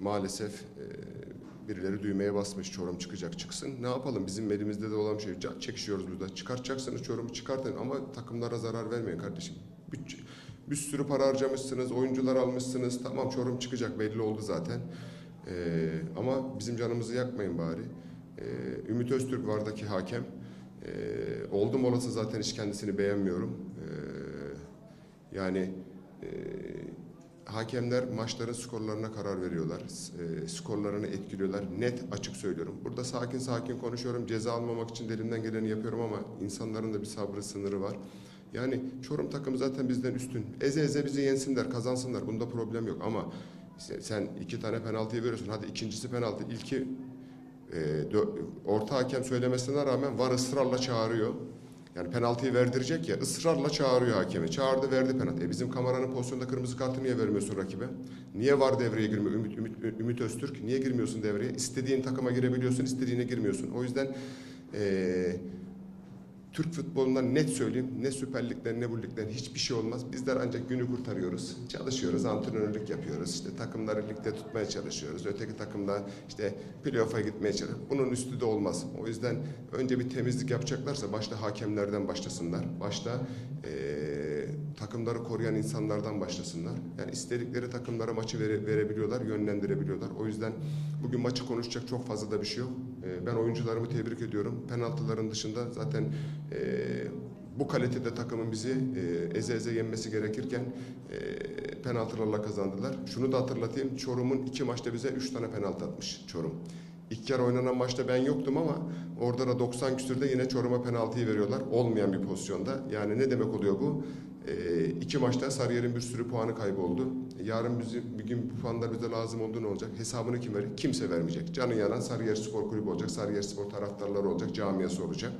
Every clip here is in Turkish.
maalesef e, birileri düğmeye basmış Çorum çıkacak çıksın. Ne yapalım bizim elimizde de olan şey. Çekişiyoruz burada. Çıkartacaksınız Çorum'u çıkartın ama takımlara zarar vermeyin kardeşim. Bütçe, bir sürü para harcamışsınız, oyuncular almışsınız. Tamam Çorum çıkacak belli oldu zaten. Ee, ama bizim canımızı yakmayın bari. Ee, Ümit Öztürk vardaki hakem. Ee, oldum olası zaten hiç kendisini beğenmiyorum. Ee, yani e, hakemler maçların skorlarına karar veriyorlar. E, skorlarını etkiliyorlar. Net açık söylüyorum. Burada sakin sakin konuşuyorum. Ceza almamak için de elimden geleni yapıyorum ama insanların da bir sabrı sınırı var. Yani Çorum takımı zaten bizden üstün. Eze eze bizi yensinler, kazansınlar. Bunda problem yok ama sen- iki tane penaltıyı veriyorsun. Hadi ikincisi penaltı. İlki e, orta hakem söylemesine rağmen var ısrarla çağırıyor. Yani penaltıyı verdirecek ya ısrarla çağırıyor hakemi. Çağırdı verdi penaltı. E bizim kameranın pozisyonda kırmızı kartı niye vermiyorsun rakibe? Niye var devreye girmiyor Ümit, Ümit, Ümit Öztürk? Niye girmiyorsun devreye? İstediğin takıma girebiliyorsun, istediğine girmiyorsun. O yüzden eee Türk futbolundan net söyleyeyim. Ne Süper Lig'den ne bu ligden hiçbir şey olmaz. Bizler ancak günü kurtarıyoruz. Çalışıyoruz, antrenörlük yapıyoruz. İşte takımları ligde tutmaya çalışıyoruz. Öteki takımda işte playoff'a gitmeye çalışıyoruz. Bunun üstü de olmaz. O yüzden önce bir temizlik yapacaklarsa başta hakemlerden başlasınlar. Başta eee, takımları koruyan insanlardan başlasınlar. Yani istedikleri takımlara maçı vere- verebiliyorlar, yönlendirebiliyorlar. O yüzden bugün maçı konuşacak çok fazla da bir şey yok. Eee, ben oyuncularımı tebrik ediyorum. Penaltıların dışında zaten eee, bu kalitede takımın bizi eee, eze eze yenmesi gerekirken eee, penaltılarla kazandılar. Şunu da hatırlatayım. Çorum'un iki maçta bize üç tane penaltı atmış Çorum. İlk yarı oynanan maçta ben yoktum ama orada da 90 küsürde yine Çorum'a penaltıyı veriyorlar. Olmayan bir pozisyonda. Yani ne demek oluyor bu? Ee, iki maçta Sarıyer'in bir sürü puanı kayboldu. Yarın bizim bir gün bu puanlar bize lazım olduğu ne olacak? Hesabını kim verir? Kimse vermeyecek. Canı yanan Sarıyer Spor Kulübü olacak. Sarıyer Spor taraftarları olacak. Camiası olacak.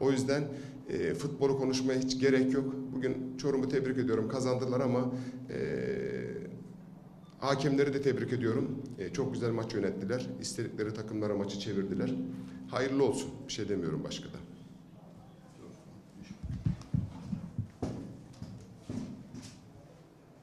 O yüzden e, futbolu konuşmaya hiç gerek yok. Bugün Çorum'u tebrik ediyorum. Kazandılar ama e, Hakemleri de tebrik ediyorum. E, çok güzel maç yönettiler. İstedikleri takımlara maçı çevirdiler. Hayırlı olsun. Bir şey demiyorum başka da.